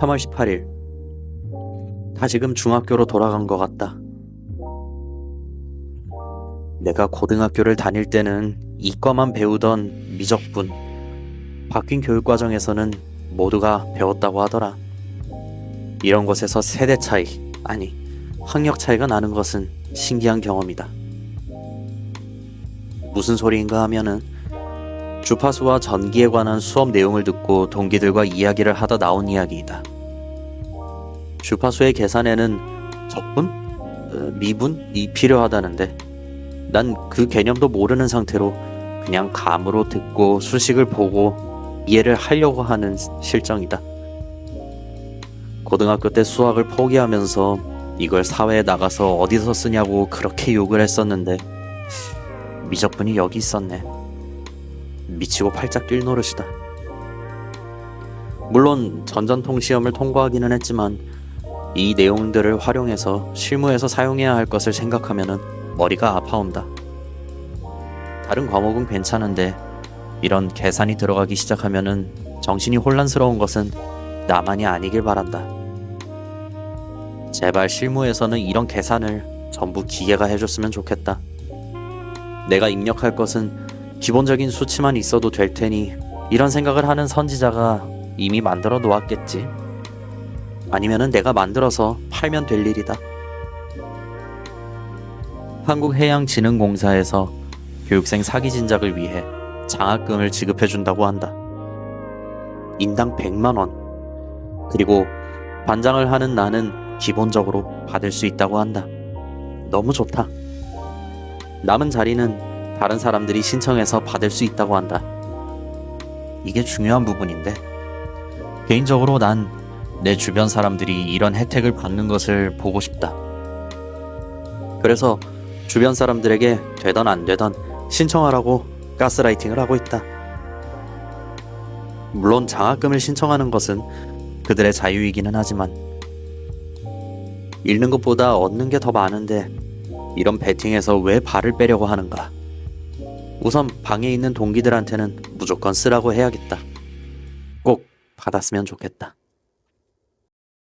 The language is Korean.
3월 18일. 다시금 중학교로 돌아간 것 같다. 내가 고등학교를 다닐 때는 이과만 배우던 미적분. 바뀐 교육과정에서는 모두가 배웠다고 하더라. 이런 곳에서 세대 차이, 아니, 학력 차이가 나는 것은 신기한 경험이다. 무슨 소리인가 하면은 주파수와 전기에 관한 수업 내용을 듣고 동기들과 이야기를 하다 나온 이야기이다. 주파수의 계산에는 적분? 어, 미분이 필요하다는데 난 그 개념도 모르는 상태로 그냥 감으로 듣고 수식을 보고 이해를 하려고 하는 실정이다. 고등학교 때 수학을 포기하면서 이걸 사회에 나가서 어디서 쓰냐고 그렇게 욕을 했었는데 미적분이 여기 있었네. 미치고 팔짝 뛸 노릇이다. 물론 전전통 시험을 통과하기는 했지만 이 내용들을 활용해서 실무에서 사용해야 할 것을 생각하면 머리가 아파온다. 다른 과목은 괜찮은데 이런 계산이 들어가기 시작하면은 정신이 혼란스러운 것은 나만이 아니길 바란다. 제발 실무에서는 이런 계산을 전부 기계가 해줬으면 좋겠다. 내가 입력할 것은 기본적인 수치만 있어도 될 테니 이런 생각을 하는 선지자가 이미 만들어 놓았겠지. 아니면은 내가 만들어서 팔면 될 일이다. 한국해양진흥공사에서 교육생 사기 진작을 위해 장학금을 지급해 준다고 한다. 인당 100만 원. 그리고 반장을 하는 나는 기본적으로 받을 수 있다고 한다. 너무 좋다. 남은 자리는 다른 사람들이 신청해서 받을 수 있다고 한다. 이게 중요한 부분인데, 개인적으로 난 내 주변 사람들이 이런 혜택을 받는 것을 보고 싶다. 그래서 주변 사람들에게 되던 안 되던 신청하라고 가스라이팅을 하고 있다. 물론 장학금을 신청하는 것은 그들의 자유이기는 하지만, 잃는 것보다 얻는 게 더 많은데, 이런 배팅에서 왜 발을 빼려고 하는가? 우선 방에 있는 동기들한테는 무조건 쓰라고 해야겠다. 꼭 받았으면 좋겠다.